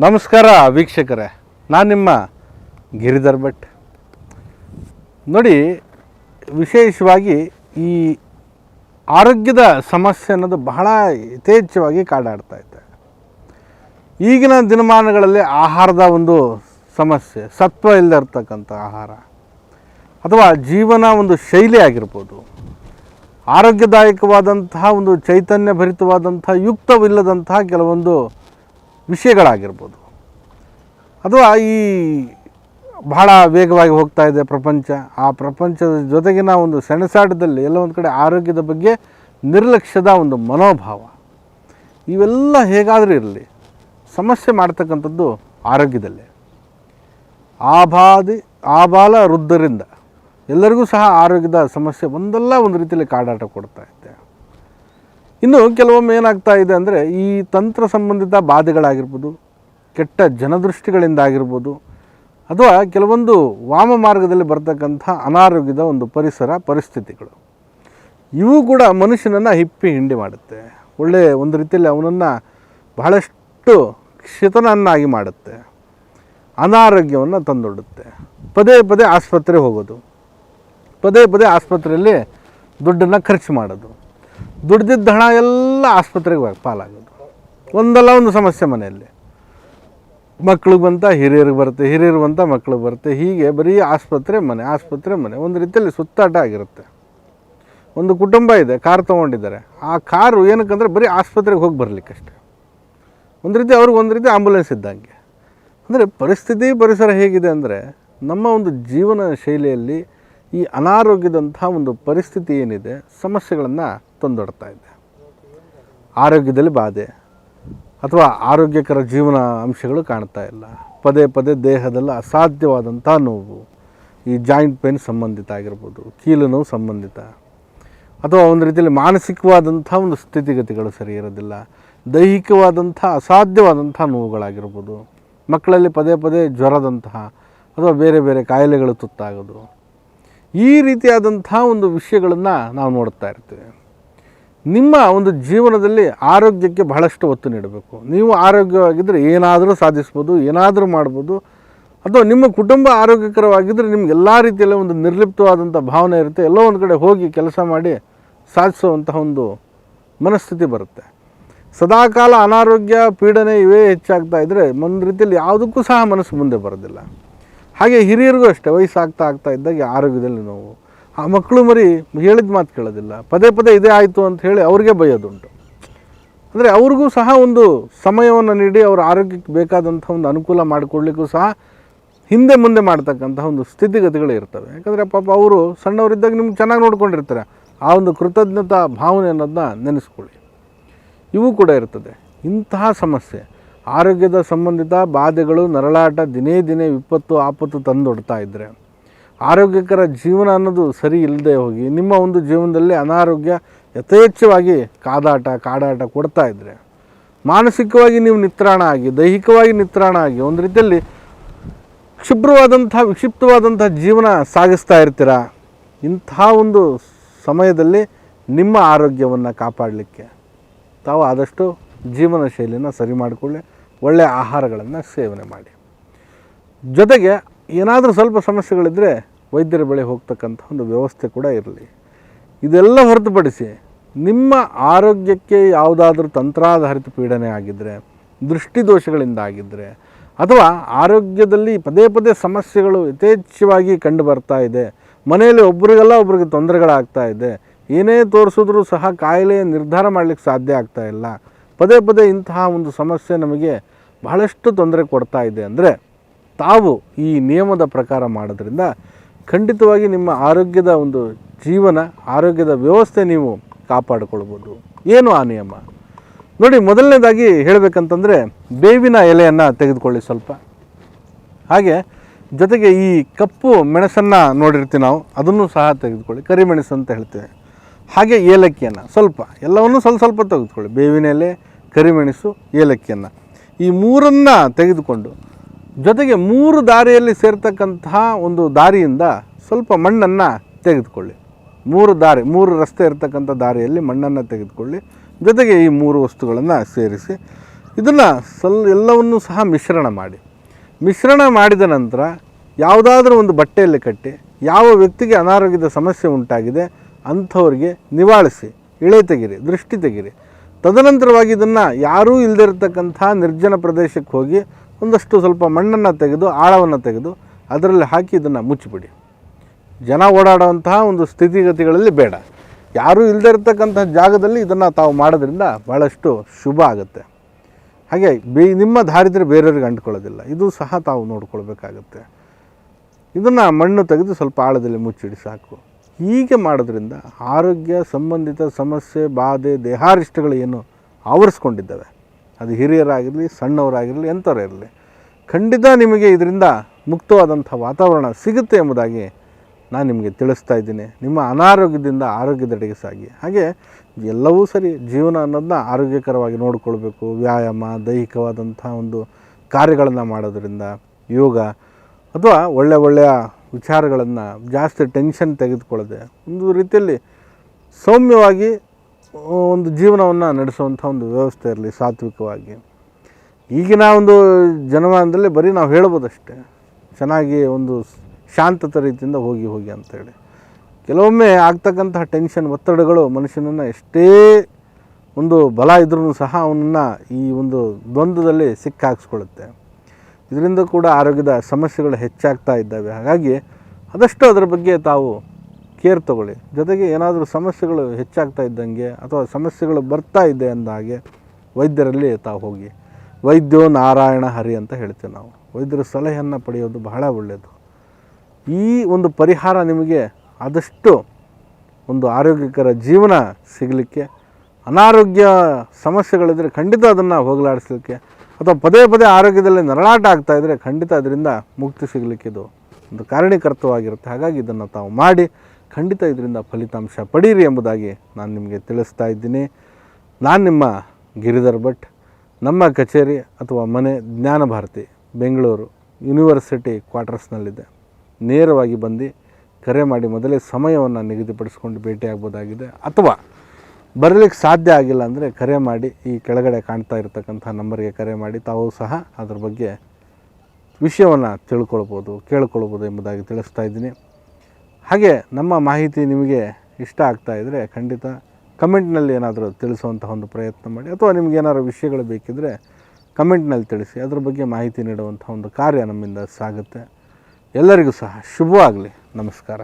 ನಮಸ್ಕಾರ ವೀಕ್ಷಕರೇ, ನಾನು ನಿಮ್ಮ ಗಿರಿಧರ್ ಭಟ್. ನೋಡಿ, ವಿಶೇಷವಾಗಿ ಈ ಆರೋಗ್ಯದ ಸಮಸ್ಯೆ ಅನ್ನೋದು ಬಹಳ ಯಥೇಚ್ಛವಾಗಿ ಕಾಡಾಡ್ತಾ ಇದೆ. ಈಗಿನ ದಿನಮಾನಗಳಲ್ಲಿ ಆಹಾರದ ಒಂದು ಸಮಸ್ಯೆ, ಸತ್ವ ಇಲ್ಲದೆ ಇರ್ತಕ್ಕಂಥ ಆಹಾರ, ಅಥವಾ ಜೀವನ ಒಂದು ಶೈಲಿ ಆಗಿರ್ಬೋದು. ಆರೋಗ್ಯದಾಯಕವಾದಂತಹ ಒಂದು ಚೈತನ್ಯ ಭರಿತವಾದಂತಹ ಯುಕ್ತವಿಲ್ಲದಂತಹ ಕೆಲವೊಂದು ವಿಷಯಗಳಾಗಿರ್ಬೋದು. ಅಥವಾ ಈ ಬಹಳ ವೇಗವಾಗಿ ಹೋಗ್ತಾ ಇದೆ ಪ್ರಪಂಚ. ಆ ಪ್ರಪಂಚದ ಜೊತೆಗಿನ ಒಂದು ಸೆಣಸಾಟದಲ್ಲಿ ಎಲ್ಲ ಒಂದು ಕಡೆ ಆರೋಗ್ಯದ ಬಗ್ಗೆ ನಿರ್ಲಕ್ಷ್ಯದ ಒಂದು ಮನೋಭಾವ. ಇವೆಲ್ಲ ಹೇಗಾದರೂ ಇರಲಿ. ಸಮಸ್ಯೆ ಮಾಡ್ತಕ್ಕಂಥದ್ದು ಆರೋಗ್ಯದಲ್ಲೇ. ಆಬಾದಿ ಆಬಾಲ ವೃದ್ಧರಿಂದ ಎಲ್ಲರಿಗೂ ಸಹ ಆರೋಗ್ಯದ ಸಮಸ್ಯೆ ಒಂದಲ್ಲ ಒಂದು ರೀತಿಯಲ್ಲಿ ಕಾಡಾಟ ಕೊಡ್ತಾ ಇದೆ. ಇನ್ನು ಕೆಲವೊಮ್ಮೆ ಏನಾಗ್ತಾ ಇದೆ ಅಂದರೆ ಈ ತಂತ್ರ ಸಂಬಂಧಿತ ಬಾಧೆಗಳಾಗಿರ್ಬೋದು, ಕೆಟ್ಟ ಜನದೃಷ್ಟಿಗಳಿಂದ ಆಗಿರ್ಬೋದು ಅಥವಾ ಕೆಲವೊಂದು ವಾಮ ಮಾರ್ಗದಲ್ಲಿ ಬರ್ತಕ್ಕಂಥ ಅನಾರೋಗ್ಯದ ಒಂದು ಪರಿಸರ ಪರಿಸ್ಥಿತಿಗಳು. ಇವು ಕೂಡ ಮನುಷ್ಯನನ್ನು ಹಿಪ್ಪಿ ಹಿಂಡಿ ಮಾಡುತ್ತೆ. ಒಳ್ಳೆಯ ಒಂದು ರೀತಿಯಲ್ಲಿ ಅವನನ್ನು ಬಹಳಷ್ಟು ಕ್ಷಿತನನ್ನಾಗಿ ಮಾಡುತ್ತೆ. ಅನಾರೋಗ್ಯವನ್ನು ತಂದೊಡ್ಡುತ್ತೆ. ಪದೇ ಪದೇ ಆಸ್ಪತ್ರೆ ಹೋಗೋದು. ಪದೇ ಪದೇ ಆಸ್ಪತ್ರೆಯಲ್ಲಿ ದುಡ್ಡನ್ನು ಖರ್ಚು ಮಾಡೋದು. ದುಡ್ದಿದ್ದ ಹಣ ಎಲ್ಲ ಆಸ್ಪತ್ರೆಗೆ ಪಾಲಾಗೋದು. ಒಂದಲ್ಲ ಒಂದು ಸಮಸ್ಯೆ ಮನೆಯಲ್ಲಿ. ಮಕ್ಳಿಗೆ ಬಂತ ಹಿರಿಯರಿಗೆ ಬರುತ್ತೆ ಹಿರಿಯರು ಬಂತ ಮಕ್ಳಿಗೆ ಬರುತ್ತೆ ಹೀಗೆ ಬರೀ ಆಸ್ಪತ್ರೆ ಮನೆ ಆಸ್ಪತ್ರೆ ಮನೆ. ಒಂದು ರೀತಿಯಲ್ಲಿ ಸುತ್ತಾಟ ಆಗಿರುತ್ತೆ. ಒಂದು ಕುಟುಂಬ ಇದೆ, ಕಾರ್ ತೊಗೊಂಡಿದ್ದಾರೆ. ಆ ಕಾರು ಏನಕ್ಕಂದ್ರೆ ಬರೀ ಆಸ್ಪತ್ರೆಗೆ ಹೋಗಿ ಬರಲಿಕ್ಕಷ್ಟೇ. ಒಂದು ರೀತಿ ಅವ್ರಿಗೆ ಒಂದು ರೀತಿ ಆಂಬುಲೆನ್ಸ್ ಇದ್ದಂಗೆ. ಅಂದರೆ ಪರಿಸ್ಥಿತಿ, ಪರಿಸರ ಹೇಗಿದೆ ಅಂದರೆ ನಮ್ಮ ಒಂದು ಜೀವನ ಶೈಲಿಯಲ್ಲಿ ಈ ಅನಾರೋಗ್ಯದಂಥ ಒಂದು ಪರಿಸ್ಥಿತಿ ಏನಿದೆ, ಸಮಸ್ಯೆಗಳನ್ನು ತಂದೊಡ್ತಾ ಇದೆ. ಆರೋಗ್ಯದಲ್ಲಿ ಬಾಧೆ. ಅಥವಾ ಆರೋಗ್ಯಕರ ಜೀವನ ಅಂಶಗಳು ಕಾಣ್ತಾ ಇಲ್ಲ. ಪದೇ ಪದೇ ದೇಹದಲ್ಲಿ ಅಸಾಧ್ಯವಾದಂಥ ನೋವು. ಈ ಜಾಯಿಂಟ್ ಪೇನ್ ಸಂಬಂಧಿತ ಆಗಿರ್ಬೋದು, ಕೀಲು ನೋವು ಸಂಬಂಧಿತ. ಅಥವಾ ಒಂದು ರೀತಿಯಲ್ಲಿ ಮಾನಸಿಕವಾದಂಥ ಒಂದು ಸ್ಥಿತಿಗತಿಗಳು ಸರಿ ಇರೋದಿಲ್ಲ. ದೈಹಿಕವಾದಂಥ ಅಸಾಧ್ಯವಾದಂಥ ನೋವುಗಳಾಗಿರ್ಬೋದು. ಮಕ್ಕಳಲ್ಲಿ ಪದೇ ಪದೇ ಜ್ವರದಂತಹ ಅಥವಾ ಬೇರೆ ಬೇರೆ ಕಾಯಿಲೆಗಳು ತುತ್ತಾಗೋದು. ಈ ರೀತಿಯಾದಂಥ ಒಂದು ವಿಷಯಗಳನ್ನು ನಾವು ನೋಡ್ತಾ ಇರ್ತೀವಿ. ನಿಮ್ಮ ಒಂದು ಜೀವನದಲ್ಲಿ ಆರೋಗ್ಯಕ್ಕೆ ಬಹಳಷ್ಟು ಒತ್ತು ನೀಡಬೇಕು. ನೀವು ಆರೋಗ್ಯವಾಗಿದ್ದರೆ ಏನಾದರೂ ಸಾಧಿಸ್ಬೋದು, ಏನಾದರೂ ಮಾಡ್ಬೋದು, ಅಥವಾ ನಿಮ್ಮ ಕುಟುಂಬ ಆರೋಗ್ಯಕರವಾಗಿದ್ದರೆ ನಿಮ್ಗೆ ಎಲ್ಲ ರೀತಿಯಲ್ಲಿ ಒಂದು ನಿರ್ಲಿಪ್ತವಾದಂಥ ಭಾವನೆ ಇರುತ್ತೆ. ಎಲ್ಲೋ ಒಂದು ಕಡೆ ಹೋಗಿ ಕೆಲಸ ಮಾಡಿ ಸಾಧಿಸುವಂತಹ ಒಂದು ಮನಸ್ಥಿತಿ ಬರುತ್ತೆ. ಸದಾಕಾಲ ಅನಾರೋಗ್ಯ, ಪೀಡನೆ ಇವೇ ಹೆಚ್ಚಾಗ್ತಾ ಇದ್ದರೆ ಒಂದು ರೀತಿಯಲ್ಲಿ ಯಾವುದಕ್ಕೂ ಸಹ ಮನಸ್ಸು ಮುಂದೆ ಬರೋದಿಲ್ಲ. ಹಾಗೆ ಹಿರಿಯರಿಗೂ ಅಷ್ಟೇ, ವಯಸ್ಸಾಗ್ತಾ ಆಗ್ತಾ ಇದ್ದಾಗ ಆರೋಗ್ಯದಲ್ಲಿ ನೋವು. ಆ ಮಕ್ಕಳು ಮರಿ ಹೇಳಿದ ಮಾತು ಕೇಳೋದಿಲ್ಲ. ಪದೇ ಪದೇ ಇದೇ ಆಯಿತು ಅಂತ ಹೇಳಿ ಅವ್ರಿಗೆ ಬೈಯೋದುಂಟು ಅಂದರೆ ಅವ್ರಿಗೂ ಸಹ ಒಂದು ಸಮಯವನ್ನು ನೀಡಿ ಅವರ ಆರೋಗ್ಯಕ್ಕೆ ಬೇಕಾದಂಥ ಒಂದು ಅನುಕೂಲ ಮಾಡಿಕೊಡ್ಲಿಕ್ಕೂ ಸಹ ಹಿಂದೆ ಮುಂದೆ ಮಾಡ್ತಕ್ಕಂಥ ಒಂದು ಸ್ಥಿತಿಗತಿಗಳು ಇರ್ತವೆ. ಯಾಕಂದರೆ ಪಾಪ ಅವರು ಸಣ್ಣವರಿದ್ದಾಗ ನಿಮ್ಗೆ ಚೆನ್ನಾಗಿ ನೋಡ್ಕೊಂಡಿರ್ತಾರೆ. ಆ ಒಂದು ಕೃತಜ್ಞತಾ ಭಾವನೆ ಅನ್ನೋದನ್ನ ನೆನೆಸ್ಕೊಳ್ಳಿ. ಇವು ಕೂಡ ಇರ್ತದೆ. ಇಂತಹ ಸಮಸ್ಯೆ. ಆರೋಗ್ಯದ ಸಂಬಂಧಿತ ಬಾಧೆಗಳು, ನರಳಾಟ ದಿನೇ ದಿನೇ ವಿಪತ್ತು, ಆಪತ್ತು ತಂದೊಡ್ತಾ ಇದ್ದರೆ ಆರೋಗ್ಯಕರ ಜೀವನ ಅನ್ನೋದು ಸರಿ ಇಲ್ಲದೆ ಹೋಗಿ ನಿಮ್ಮ ಒಂದು ಜೀವನದಲ್ಲಿ ಅನಾರೋಗ್ಯ ಯಥೇಚ್ಛವಾಗಿ ಕಾದಾಟ, ಕಾಡಾಟ ಕೊಡ್ತಾ ಇದ್ದರೆ ಮಾನಸಿಕವಾಗಿ ನೀವು ನಿತ್ರಾಣ ಆಗಿ, ದೈಹಿಕವಾಗಿ ನಿತ್ರಾಣ ಆಗಿ, ಒಂದು ರೀತಿಯಲ್ಲಿ ಕ್ಷುಭ್ರವಾದಂಥ ವಿಕ್ಷಿಪ್ತವಾದಂಥ ಜೀವನ ಸಾಗಿಸ್ತಾ ಇರ್ತೀರ? ಇಂಥ ಒಂದು ಸಮಯದಲ್ಲಿ ನಿಮ್ಮ ಆರೋಗ್ಯವನ್ನು ಕಾಪಾಡಲಿಕ್ಕೆ ತಾವು ಆದಷ್ಟು ಜೀವನ ಶೈಲಿನ ಸರಿ ಮಾಡಿಕೊಳ್ಳಿ ಒಳ್ಳೆಯ ಆಹಾರಗಳನ್ನು ಸೇವನೆ ಮಾಡಿ. ಜೊತೆಗೆ ಏನಾದರೂ ಸ್ವಲ್ಪ ಸಮಸ್ಯೆಗಳಿದ್ದರೆ ವೈದ್ಯರ ಬಳಿ ಹೋಗ್ತಕ್ಕಂಥ ಒಂದು ವ್ಯವಸ್ಥೆ ಕೂಡ ಇರಲಿ. ಇದೆಲ್ಲ ಹೊರತುಪಡಿಸಿ ನಿಮ್ಮ ಆರೋಗ್ಯಕ್ಕೆ ಯಾವುದಾದ್ರೂ ತಂತ್ರಾಧಾರಿತ ಪೀಡನೆ ಆಗಿದ್ದರೆ ದೃಷ್ಟಿದೋಷಗಳಿಂದ ಆಗಿದ್ದರೆ ಅಥವಾ ಆರೋಗ್ಯದಲ್ಲಿ ಪದೇ ಪದೇ ಸಮಸ್ಯೆಗಳು ಯಥೇಚ್ಛವಾಗಿ ಕಂಡು ಬರ್ತಾ ಇದೆ, ಮನೆಯಲ್ಲಿ ಒಬ್ರಿಗೆಲ್ಲ ಒಬ್ರಿಗೆ ತೊಂದರೆಗಳಾಗ್ತಾ ಇದೆ, ಏನೇ ತೋರಿಸಿದ್ರೂ ಸಹ ಕಾಯಿಲೆ ನಿರ್ಧಾರ ಮಾಡಲಿಕ್ಕೆ ಸಾಧ್ಯ ಆಗ್ತಾ ಇಲ್ಲ, ಪದೇ ಪದೇ ಇಂತಹ ಒಂದು ಸಮಸ್ಯೆ ನಮಗೆ ಬಹಳಷ್ಟು ತೊಂದರೆ ಕೊಡ್ತಾ ಇದೆ ಅಂದರೆ ತಾವು ಈ ನಿಯಮದ ಪ್ರಕಾರ ಮಾಡೋದ್ರಿಂದ ಖಂಡಿತವಾಗಿ ನಿಮ್ಮ ಆರೋಗ್ಯದ ಒಂದು ಜೀವನ, ಆರೋಗ್ಯದ ವ್ಯವಸ್ಥೆ ನೀವು ಕಾಪಾಡಿಕೊಳ್ಬೋದು. ಏನು ಆ ನಿಯಮ? ನೋಡಿ, ಮೊದಲನೇದಾಗಿ ಹೇಳಬೇಕಂತಂದರೆ ಬೇವಿನ ಎಲೆಯನ್ನು ತೆಗೆದುಕೊಳ್ಳಿ ಸ್ವಲ್ಪ. ಹಾಗೆ ಜೊತೆಗೆ ಈ ಕಪ್ಪು ಮೆಣಸನ್ನು ನೋಡಿರ್ತೀವಿ ನಾವು, ಅದನ್ನು ಸಹ ತೆಗೆದುಕೊಳ್ಳಿ. ಕರಿಮೆಣಸು ಅಂತ ಹೇಳ್ತೇವೆ. ಹಾಗೆ ಏಲಕ್ಕಿಯನ್ನು ಸ್ವಲ್ಪ, ಎಲ್ಲವನ್ನು ಸ್ವಲ್ಪ ಸ್ವಲ್ಪ ತೆಗೆದುಕೊಳ್ಳಿ. ಬೇವಿನ ಎಲೆ ಕರಿಮೆಣಸು ಏಲಕ್ಕಿಯನ್ನು. ಈ ಮೂರನ್ನು ತೆಗೆದುಕೊಂಡು ಜೊತೆಗೆ ಮೂರು ದಾರಿಯಲ್ಲಿ ಸೇರ್ತಕ್ಕಂತಹ ಒಂದು ದಾರಿಯಿಂದ ಸ್ವಲ್ಪ ಮಣ್ಣನ್ನು ತೆಗೆದುಕೊಳ್ಳಿ. ಮೂರು ದಾರಿ, ಮೂರು ರಸ್ತೆ ಇರತಕ್ಕಂಥ ದಾರಿಯಲ್ಲಿ ಮಣ್ಣನ್ನು ತೆಗೆದುಕೊಳ್ಳಿ. ಜೊತೆಗೆ ಈ ಮೂರು ವಸ್ತುಗಳನ್ನು ಸೇರಿಸಿ ಇದನ್ನು ಸಲ್, ಎಲ್ಲವನ್ನೂ ಸಹ ಮಿಶ್ರಣ ಮಾಡಿ. ಮಿಶ್ರಣ ಮಾಡಿದ ನಂತರ ಯಾವುದಾದ್ರೂ ಒಂದು ಬಟ್ಟೆಯಲ್ಲಿ ಕಟ್ಟಿ, ಯಾವ ವ್ಯಕ್ತಿಗೆ ಅನಾರೋಗ್ಯದ ಸಮಸ್ಯೆ ಉಂಟಾಗಿದೆ ಅಂಥವ್ರಿಗೆ ನಿವಾಳಿಸಿ, ಇಳೆ ತೆಗಿರಿ, ದೃಷ್ಟಿ ತೆಗಿರಿ. ತದನಂತರವಾಗಿ ಇದನ್ನು ಯಾರೂ ಇಲ್ಲದಿರತಕ್ಕಂಥ ನಿರ್ಜನ ಪ್ರದೇಶಕ್ಕೆ ಹೋಗಿ ಒಂದಷ್ಟು ಸ್ವಲ್ಪ ಮಣ್ಣನ್ನು ತೆಗೆದು, ಆಳವನ್ನು ತೆಗೆದು ಅದರಲ್ಲಿ ಹಾಕಿ ಇದನ್ನು ಮುಚ್ಚಿಬಿಡಿ. ಜನ ಓಡಾಡುವಂತಹ ಒಂದು ಸ್ಥಿತಿಗತಿಗಳಲ್ಲಿ ಬೇಡ. ಯಾರೂ ಇಲ್ಲದೆ ಇರತಕ್ಕಂಥ ಜಾಗದಲ್ಲಿ ಇದನ್ನು ತಾವು ಮಾಡೋದ್ರಿಂದ ಭಾಳಷ್ಟು ಶುಭ ಆಗುತ್ತೆ. ಹಾಗೆ ಬೇ, ನಿಮ್ಮ ದಾರಿದ್ರೆ ಬೇರೆಯವ್ರಿಗೆ ಅಂಟ್ಕೊಳ್ಳೋದಿಲ್ಲ. ಇದು ಸಹ ತಾವು ನೋಡ್ಕೊಳ್ಬೇಕಾಗತ್ತೆ. ಇದನ್ನು ಮಣ್ಣು ತೆಗೆದು ಸ್ವಲ್ಪ ಆಳದಲ್ಲಿ ಮುಚ್ಚಿಡಿ ಸಾಕು. ಹೀಗೆ ಮಾಡೋದ್ರಿಂದ ಆರೋಗ್ಯ ಸಂಬಂಧಿತ ಸಮಸ್ಯೆ, ಬಾಧೆ, ದೇಹಾರಿಷ್ಟಗಳು ಏನು ಆವರಿಸ್ಕೊಂಡಿದ್ದಾವೆ. ಅದು ಹಿರಿಯರಾಗಿರಲಿ, ಸಣ್ಣವರಾಗಿರಲಿ ಎಂಥವರೇ ಇರಲಿ ಖಂಡಿತ ನಿಮಗೆ ಇದರಿಂದ ಮುಕ್ತವಾದಂಥ ವಾತಾವರಣ ಸಿಗುತ್ತೆ ಎಂಬುದಾಗಿ ನಾನು ನಿಮಗೆ ತಿಳಿಸ್ತಾ ಇದ್ದೀನಿ. ನಿಮ್ಮ ಅನಾರೋಗ್ಯದಿಂದ ಆರೋಗ್ಯದೆಡೆಗೆ ಸಾಗಿ. ಹಾಗೆ ಎಲ್ಲವೂ ಸರಿ, ಜೀವನ ಅನ್ನೋದನ್ನ ಆರೋಗ್ಯಕರವಾಗಿ ನೋಡಿಕೊಳ್ಬೇಕು. ವ್ಯಾಯಾಮ, ದೈಹಿಕವಾದಂಥ ಒಂದು ಕಾರ್ಯಗಳನ್ನು ಮಾಡೋದರಿಂದ, ಯೋಗ, ಅಥವಾ ಒಳ್ಳೆ ಒಳ್ಳೆಯ ವಿಚಾರಗಳನ್ನು ಜಾಸ್ತಿ ಟೆನ್ಷನ್ ತೆಗೆದುಕೊಳ್ಳದೆ ಒಂದು ರೀತಿಯಲ್ಲಿ ಸೌಮ್ಯವಾಗಿ ಒಂದು ಜೀವನವನ್ನು ನಡೆಸುವಂಥ ಒಂದು ವ್ಯವಸ್ಥೆ ಇರಲಿ ಸಾತ್ವಿಕವಾಗಿ. ಈಗಿನ ಒಂದು ಜನಮಾನದಲ್ಲಿ ಬರೀ ನಾವು ಹೇಳ್ಬೋದಷ್ಟೇ. ಚೆನ್ನಾಗಿ ಒಂದು ಶಾಂತತ ರೀತಿಯಿಂದ ಹೋಗಿ ಹೋಗಿ ಅಂತೇಳಿ. ಕೆಲವೊಮ್ಮೆ ಆಗ್ತಕ್ಕಂತಹ ಟೆನ್ಷನ್, ಒತ್ತಡಗಳು ಮನುಷ್ಯನನ್ನು ಎಷ್ಟೇ ಒಂದು ಬಲ ಇದ್ರೂ ಸಹ ಅವನನ್ನು ಈ ಒಂದು ದ್ವಂದ್ವದಲ್ಲಿ ಸಿಕ್ಕಾಕ್ಸ್ಕೊಳ್ಳುತ್ತೆ. ಇದರಿಂದ ಕೂಡ ಆರೋಗ್ಯದ ಸಮಸ್ಯೆಗಳು ಹೆಚ್ಚಾಗ್ತಾ ಇದ್ದಾವೆ. ಹಾಗಾಗಿ ಆದಷ್ಟು ಅದರ ಬಗ್ಗೆ ತಾವು ಕೇರ್ ತಗೊಳ್ಳಿ. ಜೊತೆಗೆ ಏನಾದರೂ ಸಮಸ್ಯೆಗಳು ಹೆಚ್ಚಾಗ್ತಾ ಇದ್ದಂಗೆ ಅಥವಾ ಸಮಸ್ಯೆಗಳು ಬರ್ತಾ ಇದೆ ಅಂದ ಹಾಗೆ ವೈದ್ಯರಲ್ಲಿ ತಾವು ಹೋಗಿ. ವೈದ್ಯೋ ನಾರಾಯಣ ಹರಿ ಅಂತ ಹೇಳ್ತೀವಿ ನಾವು. ವೈದ್ಯರ ಸಲಹೆಯನ್ನು ಪಡೆಯೋದು ಬಹಳ ಒಳ್ಳೆಯದು ಈ ಒಂದು ಪರಿಹಾರ ನಿಮಗೆ ಆದಷ್ಟು ಒಂದು ಆರೋಗ್ಯಕರ ಜೀವನ ಸಿಗಲಿಕ್ಕೆ, ಅನಾರೋಗ್ಯ ಸಮಸ್ಯೆಗಳಿದ್ದರೆ ಖಂಡಿತ ಅದನ್ನು ಹೋಗಲಾಡಿಸಲಿಕ್ಕೆ ಅಥವಾ ಪದೇ ಪದೇ ಆರೋಗ್ಯದಲ್ಲಿ ನರಳಾಟ ಆಗ್ತಾ ಇದ್ದರೆ ಖಂಡಿತ ಅದರಿಂದ ಮುಕ್ತಿ ಸಿಗಲಿಕ್ಕೆ ಇದು ಒಂದು ಕಾರಣೀಕರ್ತವಾಗಿರುತ್ತೆ ಹಾಗಾಗಿ ಇದನ್ನು ತಾವು ಮಾಡಿ ಖಂಡಿತ ಇದರಿಂದ ಫಲಿತಾಂಶ ಪಡೀರಿ ಎಂಬುದಾಗಿ ನಾನು ನಿಮಗೆ ತಿಳಿಸ್ತಾ ಇದ್ದೀನಿ. ನಾನು ನಿಮ್ಮ ಗಿರಿಧರ್ ಭಟ್. ನಮ್ಮ ಕಚೇರಿ ಅಥವಾ ಮನೆ ಜ್ಞಾನ ಭಾರತಿ, ಬೆಂಗಳೂರು ಯೂನಿವರ್ಸಿಟಿ ಕ್ವಾರ್ಟರ್ಸ್ನಲ್ಲಿದೆ. ನೇರವಾಗಿ ಬಂದು ಕರೆ ಮಾಡಿ ಮೊದಲೇ ಸಮಯವನ್ನು ನಿಗದಿಪಡಿಸ್ಕೊಂಡು ಭೇಟಿಯಾಗ್ಬೋದಾಗಿದೆ ಅಥವಾ ಬರಲಿಕ್ಕೆ ಸಾಧ್ಯ ಆಗಿಲ್ಲ ಅಂದರೆ ಕರೆ ಮಾಡಿ ಈ ಕೆಳಗಡೆ ಕಾಣ್ತಾ ಇರತಕ್ಕಂಥ ನಂಬರ್ಗೆ ಕರೆ ಮಾಡಿ ತಾವು ಸಹ ಅದ್ರ ಬಗ್ಗೆ ವಿಷಯವನ್ನು ತಿಳ್ಕೊಳ್ಬೋದು, ಕೇಳ್ಕೊಳ್ಬೋದು ಎಂಬುದಾಗಿ ತಿಳಿಸ್ತಾ ಇದ್ದೀನಿ. ಹಾಗೆ ನಮ್ಮ ಮಾಹಿತಿ ನಿಮಗೆ ಇಷ್ಟ ಆಗ್ತಾ ಇದ್ದರೆ ಖಂಡಿತ ಕಮೆಂಟ್ನಲ್ಲಿ ಏನಾದರೂ ತಿಳಿಸುವಂತಹ ಒಂದು ಪ್ರಯತ್ನ ಮಾಡಿ ಅಥವಾ ನಿಮ್ಗೆ ಏನಾದರೂ ವಿಷಯಗಳು ಬೇಕಿದ್ದರೆ ಕಮೆಂಟ್ನಲ್ಲಿ ತಿಳಿಸಿ. ಅದ್ರ ಬಗ್ಗೆ ಮಾಹಿತಿ ನೀಡುವಂಥ ಒಂದು ಕಾರ್ಯ ನಮ್ಮಿಂದ ಸಾಗುತ್ತೆ. ಎಲ್ಲರಿಗೂ ಸಹ ಶುಭವಾಗಲಿ. ನಮಸ್ಕಾರ.